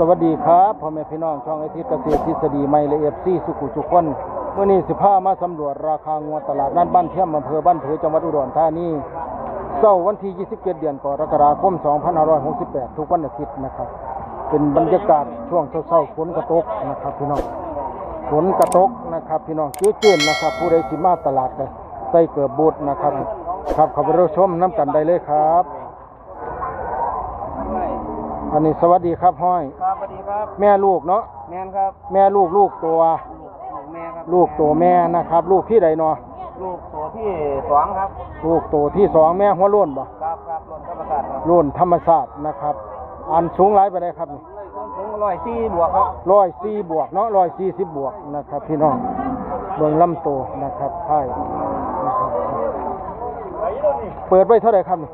สวัสดีครับพ่อแม่พี่น้องช่องไอทิศเกษตรทฤษฎีไม่ละเอียดซี่สุขุสุขคนเมื่อนี้สิพามาสำรวจราคางวดตลาดนัดบ้านเทียมอำเภอบ้านเผือจังหวัดอุดรธานีเสาร์วันที่ 27 เดือนกรกฎาคม 2568 ทุกวันอาทิตย์นะครับ เป็นบรรยากาศช่วงเช้าๆฝนกระตกนะครับพี่น้องฝนกระตกนะครับพี่น้องจื้นๆนะครับ ผู้ใดสิมาตลาดเลยใส่เกือบบูดนะครับ ครับขับรถชมน้ำกันได้เลยครับ อันนี้สวัสดีครับห้อย ครับสวัสดีครับแม่ลูกเนาะแมนครับแม่ลูกลูกตัว ลูกแม่ครับลูกตัวแม่นะครับ ลูกที่ใดเนาะลูกตัวที่สองครับลูกตัวที่สองแม่หัวโล้นบ่ครับครับรถธรรมศาสตร์ครับโล้นธรรมศาสตร์นะครับ อันสูงหลายไปได้ครับนี่ถึงร้อยสี่บวกครับร้อยสี่บวกเนาะร้อยสี่สิบบวกนะครับ พี่น้องเบิ่งลำตัวนะครับไพ่นะครับเปิดไว้เท่าไหร่ครับนี่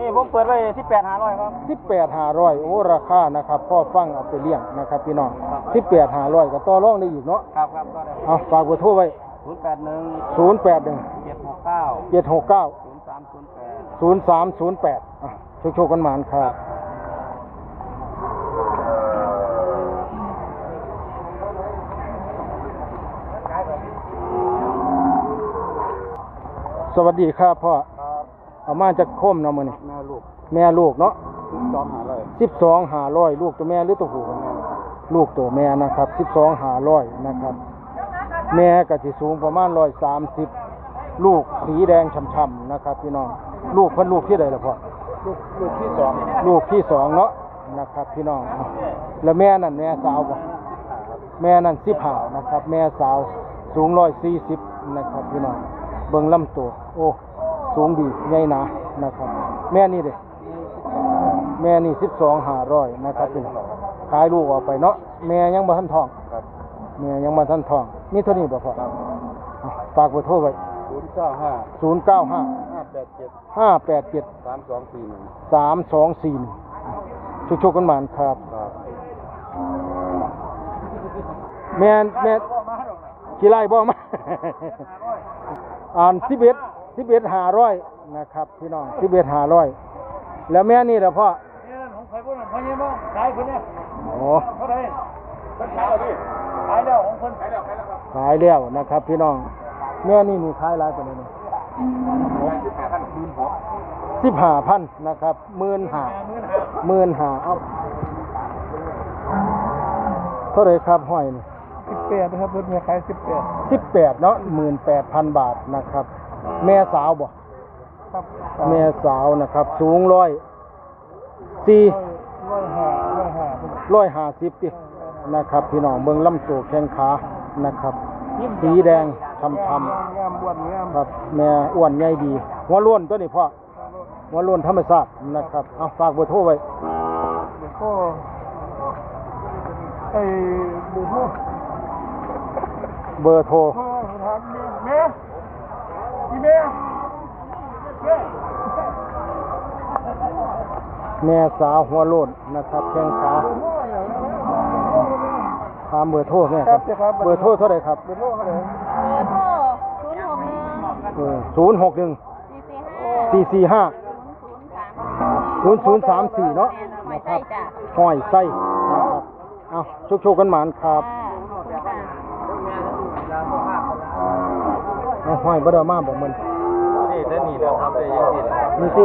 นี่ผมเปิดไว้ที่แปดห้าร้อยครับสิบแปดห้าร้อยโอ้ราคานะครับพ่อฟังเอาไปเลี้ยงนะครับพี่น้องสิบแปดห้าร้อยก็ต่อรองได้อีกเนาะครับครับก็ได้เอาฝากเบอร์โทรไว้ศูนย์แปดหนึ่งศูนย์แปดหนึ่งเจ็ดหกเก้าเจ็ดหกเก้าศูนย์สามศูนย์แปดศูนย์สามศูนย์แปดโชคโชคกันหมานครับสวัสดีครับพ่อครับ เอามาจากโคมเนาะมื้อนี้แม่ลูกแม่ลูกเนาะสองหาร้อยสิบสองหาร้อยลูกตัวแม่หรือตัวผู้ลูกตัวแม่นะครับสิบสองหาร้อยนะครับ แม่ก็สิสูงประมาณร้อยสามสิบลูกสีแดงช่ำๆนะครับพี่น้องลูกเพิ่นลูกที่ใดล่ะพ่อลูกลูกที่สองลูกที่สองเนาะนะครับ พี่น้อง แล้วแม่นั่นแม่สาวบ่แม่นั่นสิบห้านะครับ แม่สาวสูงร้อยสี่สิบนะครับพี่น้องเบิ่งลำตัว โอ้ สูงดีใหญ่หนานะครับ แม่นี่เด้แม่นี่สิบสองห้าร้อยนะครับพี่น้องขายลูกออกไปเนาะแม่ยังบ่ทันท้องครับแม่ยังบ่ทันท้องนี่เท่านี้บ่พอเอาฝากเบอร์โทรไว้ศูนย์เก้าห้าศูนย์เก้าห้าห้าแปดเจ็ดห้าแปดเจ็ดสามสองสี่หนึ่งสามสองสี่ชุกชุกๆกันหมานครับครับแม่นแม่กี่ไร่บ่มาอ่านสิบเอ็ด สิบเอ็ดห้าร้อยนะครับ พี่น้องสิบเอ็ดห้าร้อยแล้วแม่นี่แหละพ่อนี่นั่นของใครบ้างพอยังบ้างขายคนเนี้ยโอ้เท่าไหร่ขายแล้วพี่ขายแล้วของคนขายแล้วขายแล้วครับขายแล้วนะครับ พี่น้อง แม่นี่มีขายหลายตัวเลยผมสิบห้าพันคืนหัวสิบห้าพันนะครับหมื่นห้าหมื่นห้าหมื่นห้าเอาเท่าไหรครับห้อยนี่สิบแปดนะครับรถเมียขายสิบแปดสิบแปดเนาะหมื่นแปดพันบาทนะครับ แม่สาวบ่ครับแม่สาวนะครับ สูงร้อยสี่ร้อยห้าร้อยห้าร้อยห้าสิบตินะครับ พี่น้องเบิ่งลำตัวแข้งขานะครับ สีแดงทำทงามบวชงามำครับ แม่อ้วนใหญ่ดีหัวล้วนตัวนี้พ่อหัวล้วนธรรมชาตินะครับเอาฝากเบอร์โทรไว้เดี๋ยวก็ไอ้บุญโม่เบอร์โทร พ่อถามแม่แม่อีแม่แม่ แม่สาวหัวโล้นนะครับแข้งขาถามเบอร์โทรแม่ครับเบอร์โทรเท่าไหร่ครับเบอร์โทรเขาเลยเบอร์โทรศูนย์หกหนึ่งศูนย์หกหนึ่งสี่สี่ห้าสี่สี่ห้าศูนย์ศูนย์สามศูนย์ศูนย์สามสี่เนาะไม่นะคใช่รับจ้ะห้อยไส้นะครับเอาชุกชุกๆกันหมานครับเอาห้อยบ่ได้มาบอกมันนี่ได้นี่แล้วครับได้ยังนี่แล้วนี่สิ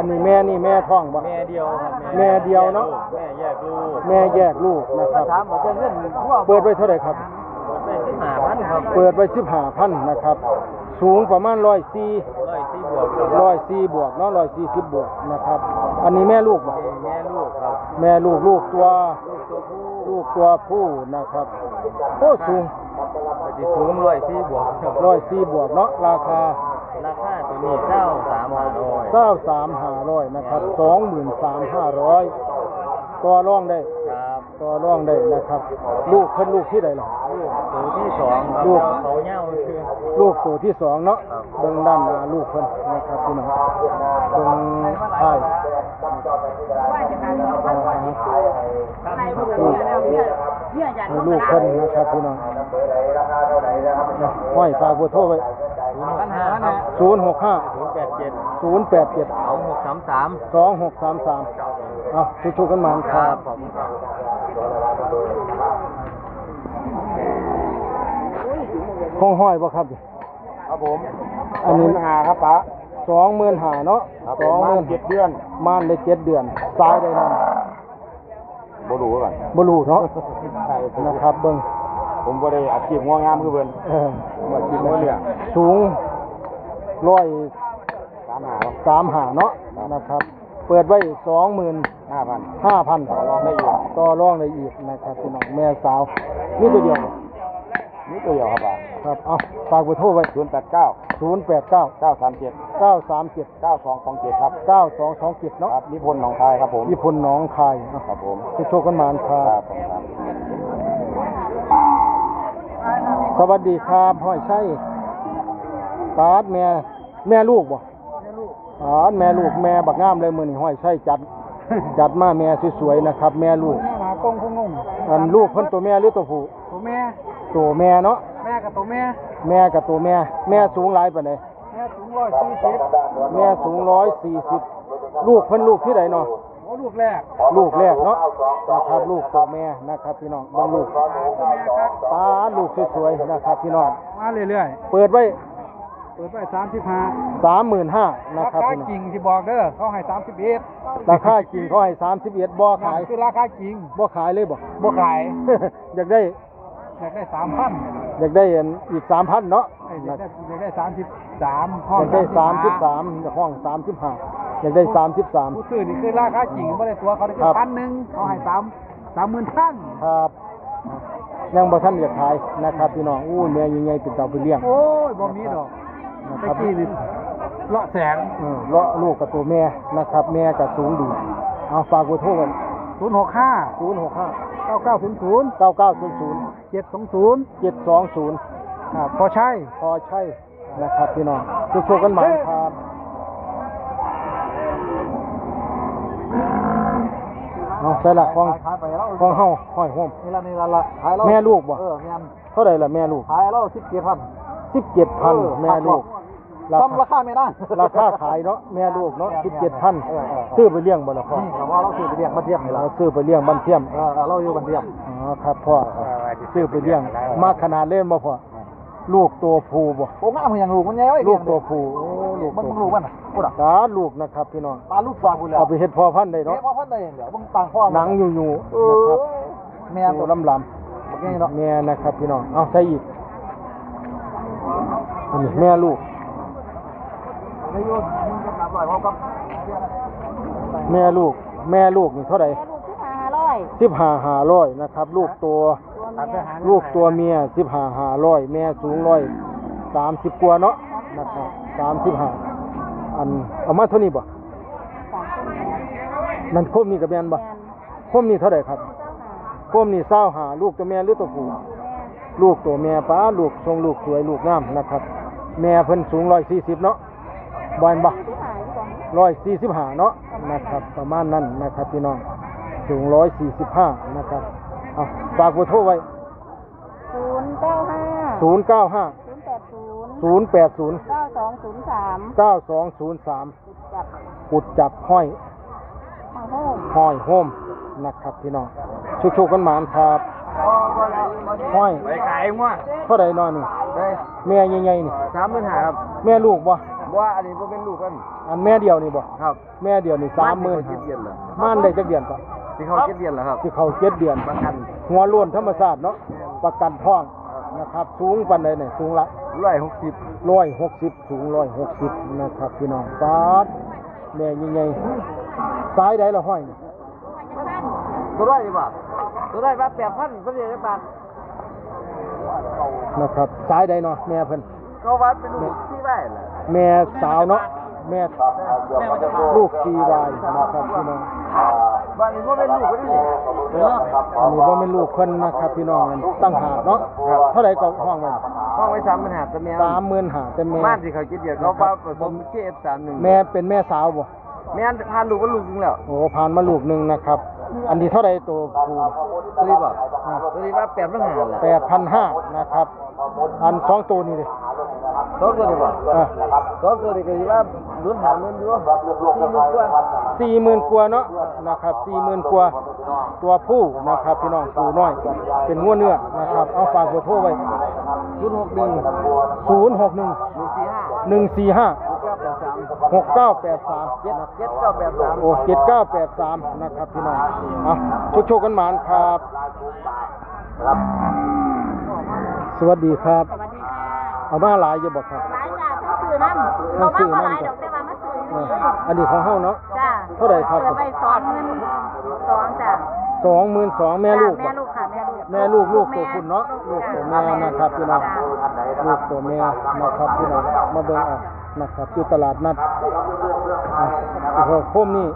อันนี้แม่นี่แม่ท้องบ่ แม่เดียวครับแม่เดียวเนาะ แม่แยกลูกแม่แยกลูกนะครับ ถามว่าจะเงินพวกเปิดไว้เท่าไหร่ครับ เปิดไปสิบห้าพันครับเปิดไว้สิบห้าพันนะครับ สูงประมาณร้อยสี่ร้อยสี่บวกครับร้อยสี่บวกเนาะร้อยสี่สิบบวกนะครับ อันนี้แม่ลูกบ่ แม่ลูกครับแม่ลูกลูกตัว ลูกตัวผู้ลูกตัวผู้นะครับ โอ้สูง ปฏิสูงร้อยสี่บวกครับร้อยสี่บวกเนาะราคาราคาตัว นี้เจ้าสามพันร้อยเก้าสามห้าร้อยนะครับสองหมื่นสามห้าร้อยตัวร่องได้ครับตัวร่องได้นะครับ ลูกเพิ่นลูกที่ใดล่ะลูกตัวที่สองครับลูกเขาเน่าคือลูกตัวที่สองเนาะครับเบิ่งด้านหน้าลูกเพิ่นนะครับพี่น้องเบิ่งท้ายลูกเพิ่นนะครับพี่น้องห้อยฝากเบอร์โทรไว้ ศูนย์ปัญหาเนี่ยศูนย์หกห้าศูนย์แปดเจ็ดศูนย์แปดเจ็ดสองหกสามสามสองหกสามสามเอาทุกๆกันมาครับผมครับห้องห้อยบ่ครับ ครับผมอันนี้หาครับป้าสองหมื่นหาเนาะสองหมื่นเจ็ดเดือนม่านได้เจ็ดเดือนซ้ายได้นั่นบ่รู้ก่อนบรูเนาะใช่นะครับเบิ้ง ผมบ่ได้อาชีพงัวงามคือเพิ่นเออผมอาชีพงัวเลี้ยงสูงร้อยสามหาครับสามหาเนาะนะครับ เปิดไว้สองหมื่นห้าพันห้าพันต่อรองได้อีกต่อรองได้อีกนะครับพี่น้องแม่สาวนี่ตัวเดียวนี่ตัวเดียวครับป้าครับเอาฝากเบอร์โทรไว้ศูนย์แปดเก้าศูนย์แปดเก้าเก้าสามเจ็ดเก้าสามเจ็ดเก้าสองสองเจ็ดครับเก้าสองสองเจ็ดเนาะครับนิพนธ์หนองคายครับผมญี่ปุ่นหน้องคายเอาครับผมโชคๆกันมาครัครับบผมครับ สวัสดีครับห้อยไช่ตาดแม่ แม่ลูกบ่อ๋อแม่ลูกแม่บักงามเลยมือนี่ห้อยไช่จัด จัดมาแม่สวยๆนะครับ แม่ลูก แม่หมากงคงงงอันลูกเพิ่นตัวแม่หรือตัวผู้ตัวแม่ ตัวแม่เนาะ แม่กับตัวแม่ แม่กับตัวแม่ แม่สูงหลายปานใดแม่สูงร้อยสี่สิบแม่สูงร้อยสี่สิบลูกเพิ่นลูกที่ใดเนาะโอ้ ลูกแรกลูกแรกเนาะนะครับลูกตัวแม่นะครับพี่น้องเบางลูกตัวแม่ครับตาลูกสวยๆนะครับพี่น้องมาเรื่อยเปิดไว้ๆเปิดไปสามสิบห้าสามหมื่นห้านะราครับคาพี่น้องจริงที่บอกเด้อเขาให้สามสิบเอ็ดราคาจริงเขาให้สามสิบเอ็ดบ่ขายคือราคาจริงบ่ขายเลยบ่บ่ขาย อยากได้ อยากได้สามพันอยากได้อันอีกสามพันเนาะอยากได้อยากได้สามสิบสามอยากได้สามสิบสามห้องสามสิบห้า อยากได้สามสิบสาม ผู้ซื้อนี่คือราคาจริงไม่ได้ตัวเขาได้แค่ครับพันหนึ่งเขาให้สามสามหมื่นพันครับยังบ่ทันอยากขายนะครับพี่น้องอู้แม่ยังไงเป็นเต่าไปเลี้ยงโอ้ยบ่มีดอกนะคตะรับกี้นี่เลาะแสงเออเลาะลูกกับตัวแม่นะครับ แม่กับสูงดีเอาฝากเบอร์โทรไว้ศูนย์หกห้าศูนย์หกห้าเก้าเก้าศูนย์ศูนย์เก้าเก้าศูนย์ศูนย์เจ็ดสองศูนย์เจ็ดสองศูนย์ ครับพอใช่ พอใช่นะครับพี่น้องทุกโชคกันมาครับ เอาใส่ละของขายไปแล้วของเฮาห้อยห่มนี่ละนี่ละละขายแล้วแม่ลูกบ่เออแม่นเท่าไหร่ล่ะแม่ลูกขายแล้วสิบเจ็ดพันสิบเจ็ดพันแม่ลูกราซ้ำราคาคาไม่ได้ ราคาขายเนาะแม่ลูกเนาะสิบเจ็ดพันเออเออซื้อไปเลี้ยงบ่ละพ่อนี่เราว่าเราซื้อไปเรียกมาเทียมนี่เราละซื้อไปเลี้ยงบันเทียมเออเออเราอยู่บันเทียมอ๋อครับพ่อซื้อไปเลี้ยง มากขนาดเล่นบ่พ่อลูกตัวผู้บ่โอ้งามเหมือนอย่างลูกมันใหญ่ไว้ลูกตัวผู้โอ้ลูก มันตัวมึงลูกมันน่ะพูดอะตาลูกนะครับพี่น้องตาลูกสองกูแล้วเอาไปเฮ็ดพ่อพันธุ์ได้เนาะเนาะว่าพันได้เดี๋ยวมึงต่างพ่อหนังอยู่อยู่เอๆอนะครับแม่ตัวตัวลำลบักใหญ่เนาะำแม่นะครับพี่น้องเอาใส่อีกอันนี้แม่ลูกได้ยุ่นมึงจะกลับร้อยพร้อมกับแม่ลูก แม่ลูกนี่เท่าไหร่แม่ลูกที่หาห้าร้อยสิบห้าห้าร้อยนะครับ ลูกตัวตัวเมียลูกตัวเมียสิบห้าห้าร้อยแม่สูงร้อยสามสิบกว่าเนาะนะครับ สามสิบห้าอันเอามาเท่านี้บ่สามคนแม่นั่นคมนี่กับแม่นบ่แม่นคมนี่เท่าไหร่ครับเจ้าหาคมนี่เศร้าหาลูกตัวแม่หรือตัวผู้แม่ลูกตัวแม่ป้าลูกทรงลูกสวยลูกงามนะครับ แม่เพิ่นสูงร้อยสี่สิบเนาะบอนบ่ที่หายที่ก่อนร้อยสี่สิบห้าเนาะนะครับ ประมาณนั้นนะครับพี่น้องสูงร้อยสี่สิบห้านะครับเอาฝากเบอร์โทรไว้ศูนย์เก้าห้าศูนย์เก้าห้า ศูนย์แปดศูนย์ศูนย์แปดศูนย์เก้าสองศูนย์สามเก้าสองศูนย์สามจับกุดจับห้อยทางโฮมห้อยโฮมนะครับพี่น้องชุกๆกันหมานครับ ห้อยไปขายงัวเท่าใดนอนนี่ได้แม่ใหญ่ๆนี่สามหมื่นห้าครับแม่ลูกบ่ว่าอันนี้บ่เป็นลูกกันอันแม่เดียวนี่บ่ครับ แม่เดียวนี่สามหมื่นเจ็ดเดือนแล้วม่านได้จักเดือนปะที่เขาเจ็ดเดือนแล้วครับสิเขาเจ็ดเดือนประกัน หัวล้วนธรรมชาติเนาะประกันท้อง นะครับ สูงปันใดเนี่ยสูงละร้อยหกสิบร้อยหกสิบสูงร้อยหกสิบนะครับพี่น้องปาดแม่ใหญ่ๆซ้ายใดละห้อยนี่ตัวร้อยดีป่ะตัวร้อยบาทแปดพันก็เรียกบาทนะครับซ้ายใดเนาะแม่เพิ่นก็วัดเป็นลูกที่ได้แหละแม่สาวเนาะแม่ลูกซีวายนะครับพี่น้อง บ้านนี้ก็เป็นลูกก็ได้นี่เนาะอันนี้ว่าเป็นลูกเพิ่นนะครับพี่น้องตั้งหากเนาะเท่าไหร่ก็ห้องไว้ห้องไว้สามปัญหาแต่แมวสามหมื่นหาแต่แม่บ้านที่เขาเจ็ดเดือนเขาว่าผสมเคฟสามหนึ่งแม่เป็นแม่สาวบ่แม่พาลูกก็ลูกนึงแล้วโอ้ผ่านมาลูกหนึ่งนะครับ อันนี้เท่าไรตัวผูตัวนี้ป่ะตัวนี้ว่าแปดปัญหาแหละแปดพันห้านะครับ อันสองตัวนี่เลย สสองตัวดีกว่าอะสองตัวดีกว่ารุ่นหาเงินอยู่สี่หมื่นกว่าสี่หมื่นกว่าเนาะนะครับสี่หมื่นกว่าตัวผู้นะครับ พี่น้องผู้น้อย เป็นงัวเนื้อนะครับ เอาฝากเบอร์โทรไว้รุ่นหกหนึ่งศูนย์หกหนึ่งหนึ่งสี่ห้าหนึ่งสี่ห้าหกเก้าแปดสามหกเก้าแปดสามเจ็ดเจ็ดเก้าแปดสามโอ้เจ็ดเก้าแปดสามนะครับพี่น้องเอาชุกชกๆกันหมานครับ สวัสดีครับสวัสดีค่ะ เอามาหลายอยู่บ่ครับหลายจ้าทั้งสื่อน้ำเขามาบ่หลายดอกแต่ว่ามาสื่อเอออันนี้ของเฮาเนาะ จ้าเท่าไหร่ครับ เปิดไปสองเงินสองจ้าสองหมื่นสองแม่ลูกแม่บ่ลูกค่ะแม่ลูกแม่ลูกลูกตัวคุณเนาะลูกตัวแม่นะครับพี่น้องลูกตัวแม่นะครับพี่น้องมาเบิ่งเอานะครับอยู่ตลาดนัดอะโอ้โหโคมนี่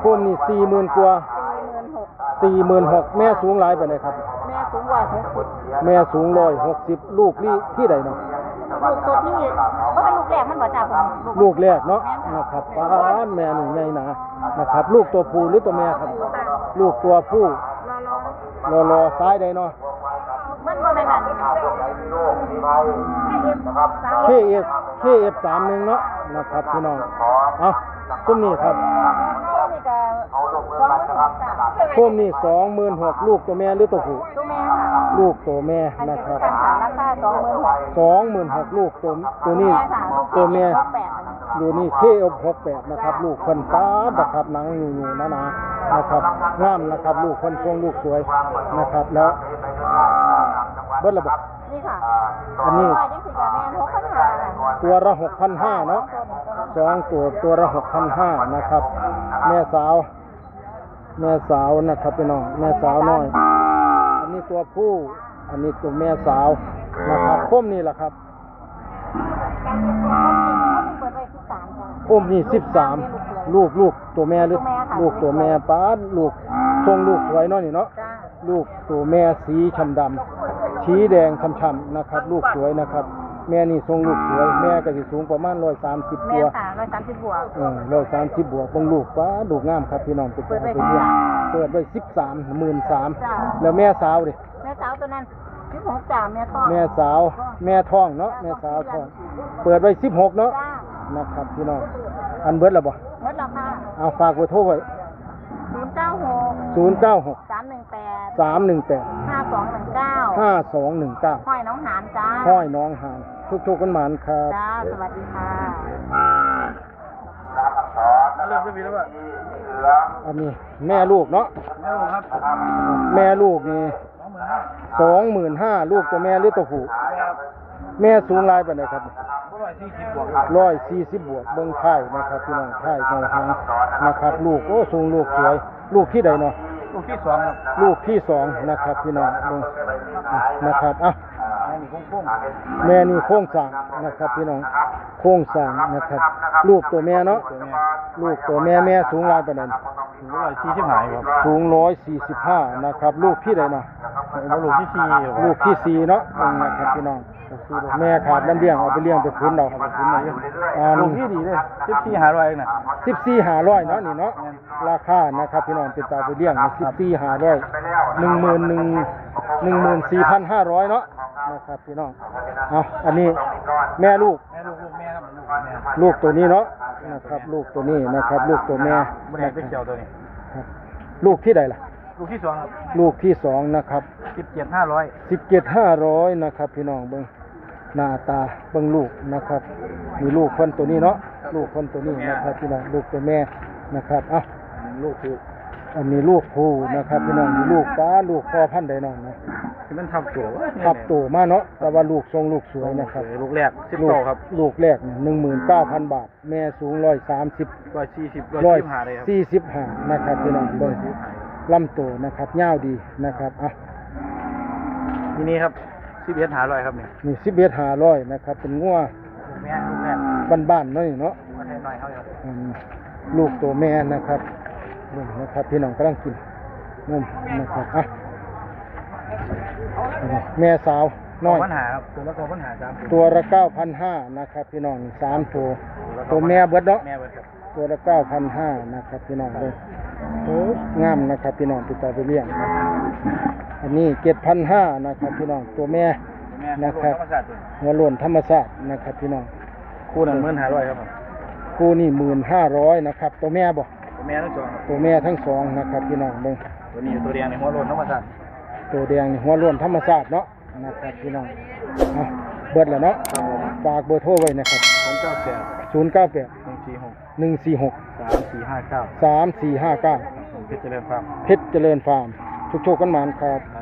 โคมนี่สี่หมื่นกว่าสี่หมื่นหกสี่หมื่นหกแม่สูงหลายไปไหนใดครับ แม่สูงกว่าหกสิบ แม่สูงร้อยหกสิบลูกนี่ที่ใดเนาะลูกตัวที่ก็เป็นลูกแรกมันบ่จ้าผมลูกแรกเนาะนะครับป้านแม่นี่ใหญ่หนานะครับ ลูกตัวผู้หรือตัวแม่ครับ ลูกตัวผู้รอรอรอรอซ้ายใดเนาะ มันบ่แม่นนั่นเคเอฟเคเอฟสามหนึ่งเนาะนะครับพี่น้องเอาซุ้มนี่ครับนี่ก็สองหมื่นหกจ้าโคมนี่สองหมื่นหกลูกตัวแม่หรือตัวผู้ตัวแม่ค่ะ ลูกตัวแม่อันนะนี้คคืรัอบการขายราคาสองหมื่นหกสองหมื่นหกลูกตัวตัวนี้แม่ค่ะลูกตัวแม่หกแปดอันนี้ดูนี่เคเอฟหกแปดนะครับ ลูกคนฟ้านะครับหนังอยู่อยู่หนาๆนะครับงามนะครับ ลูกคนทรงลูกสวยนะครับแล้วเบิ้ลระบบนี่ค่ะอันนี้ว่าจังสิกะแม่นหกพันห้าค่ะตัวละหกพันห้าเนาะสองตัวตัวละหกพันห้านะครับ แม่สาว แม่สาวนะครับพี่น้องแม่สาวน้อยอันนี้ ตัวผู้ อันนี้ตัวแม่สาวนะครับพุ่มนี่แหละครับเปิดไว้ที่สามจ้ะพุ่มนี่สิบสามลูกลูกตัวแม่หรือตัวแม่ค่ะลูกตัวแม่ป้าดลูกทรงลูกสวยเนาะนี่เนาะจ้าลูกตัวแม่สีชำดำชี้แดงช่ำๆนะครับ ลูกสวยนะครับ แม่นี่ทรงลูกสวย แม่ก็สิสูงประมาณร้อยสามสิบแม่ตัวสามร้อยสามสิบบวกเออร้อยสามสิบบวกเบงลูกป้าลูกงามครับพี่น้องเป็นเปิดไว้ไปเรียนเปิดไว้สิบสามหมื่นสามจ้ะแล้วแม่สาวดิแม่สาวตัวนั้นสิบหกจ้าแม่ต้อแม่สาว แม่ท้องเนาะแม่สาวท้องเปิดไว้สิบหกเนาะจ้านะครับพี่น้องอันเบิดแล้วบ่ลดราคาเอาฝากไว้โทรไว้ศูนย์เก้าหกศูนย์เก้าหกสามหนึ่งแปดสามหนึ่งแปดห้าสองหนึ่งเก้าห้าสองหนึ่งเก้า ห้อยน้องหานจ้าห้อยน้องหาน ทุกๆกันหมานครับจ้าสวัสดีค่ะเริ่มจะมีแล้วป่ะอันนี้แม่ลูกเนาะแม่ลูกครับ แม่ลูกนี่สองหมื่นห้าสองหมื่นห้าลูกตัวแม่หรือตัวผู้แม่ครับแม่สูงหลายปานใดครับเมื่อไหร่สี่สิบบวกครับร้อยสี่สิบบวกเบิ้งไข่นะครับพี่น้องไข่เงาหางนะครับ ลูกโอ้สูงลูกสวย ลูกที่ใดเนาะลูกที่สองครับลูกที่สองนะครับพี่น้องเบิ่งนะครับอะ แม่นี่คุ้มคุ้มแม่นี่โค้งสร้างนะครับพี่น้องโค้งสร้างนะครับ ลูกตัวแม่เนาะตัวแม่ลูกตัวแม่แม่สูงหลายปานใดถึงเมื่อไหร่สี่สิบหายครับสูงร้อยสี่สิบห้านะครับ ลูกที่ใดเนาะแล้วลูกที่สี่ครับลูกที่สี่เนาะเบิ่งนะครับพี่น้อง แม่ขาดน้ำเลี้ยงเอาไปเลี้ยงไปคุ้นเราคุ้มไหนอยู่อ่าลูกที่ดีเลยสิบสี่หาร้อยเองนะสิบสี่หาร้อยเนาะนี่เนาะราคานะครับพี่น้องติดตามไปเลี้ยงสิบสี่หาร้อยหนึ่งหมื่นหนึ่งหนึ่งหมื่นสี่พันห้าร้อยเนาะนะครับพี่น้องเอาอันนี้แม่ลูกแม่ลูกลูกแม่ครับลูกแม่ลูกตัวนี้เนาะนะครับลูกตัวนี้นะครับ ลูกตัวแม่ไม่ได้ไปเกี่ยวตัวนี้ครับลูกที่ใดล่ะลูกที่สองครับลูกที่สองนะครับสิบเจ็ดห้าร้อยสิบเจ็ดห้าร้อยนะครับ พี่น้องเบิ้ง หน้าตาเบิ้งลูกนะครับมีลูกคนตัวนี้เนาะลูกคนตัวนี้นะครับพี่น้องลูกตัวแม่นะครับเอะลูกคืออันนี้ลูกผู้นะครับพี่น้องมีลูกป้าลูกพ่อพันธุ์ใดน้องนะที่มันทับตัวทับโตมาเนาะแต่ว่าลูกทรงลูกสวยนะครับลูกแรกสิบลูกโตครับลูกแรกหนึ่งหมื่นเก้าพันบาท แม่สูงร้อยสามสิบร้อยสี่สิบร้ร้ออยยสิบห้าเลยครับสี่สิบห้านะครับพี่น้องเบิ้งลำโตนะครับยาวดีนะครับอะทีนี้ครับ สิบเอ็ดหาร้อยครับเนี่ยนี่สิบเอ็ดห้าร้อยนะครับ เป็นงัวลูกแม่ลูกแรกบ้านๆเนาะนี่เนาะมาแทนหน่อยเขาครับอืมลูกตัวแม่นะครับนี่นะครับ พี่น้องกำลังกินนมนะครับอะนี่แม่สาวน้อยปัญหาครับตัวละกอปัญหาสามตัวละเก้าพันห้านะครับ พี่น้องสามตัวตัวแม่เบิดเนาะแม่เบิดครับตัวละเก้าพันห้านะครับ พี่น้องเลยโอ้ยงามนะครับ พี่น้องติดต่อไปเลี้ยงนะ อันนี้เจ็ดพันห้านะครับพี่น้องตัวแม่แม่นะครับธรรมศาสตร์หัวโล้นธรรมศาสตร์นะครับพี่น้องคู่นั้นหมื่นห้าร้อยครับผมคู่นี่หมื่นห้าร้อยนะครับ ตัวแม่บ่แม่ทั้งสองครับตัวแม่ทั้งสองนะครับพี่น้องเบิ่งตัวนี้ตัวแดงในหัวโลนธรรมศาสตร์ตัวแดงนี่หัวโล้นธรรมศาสตร์เนาะนะครับพี่น้องเอาเบิดแล้วเนาะครับผมฝากเบอร์โทรไว้นะครับผมเก้าแปดศูนย์เก้าแปดหนึ่งสี่หกหนึ่งสี่หกสามสี่ห้าเก้าสามสี่ห้าเก้าผมเพชรเจริญฟาร์มเพชรเจริญฟาร์ม ทุกโชคกันมานครับ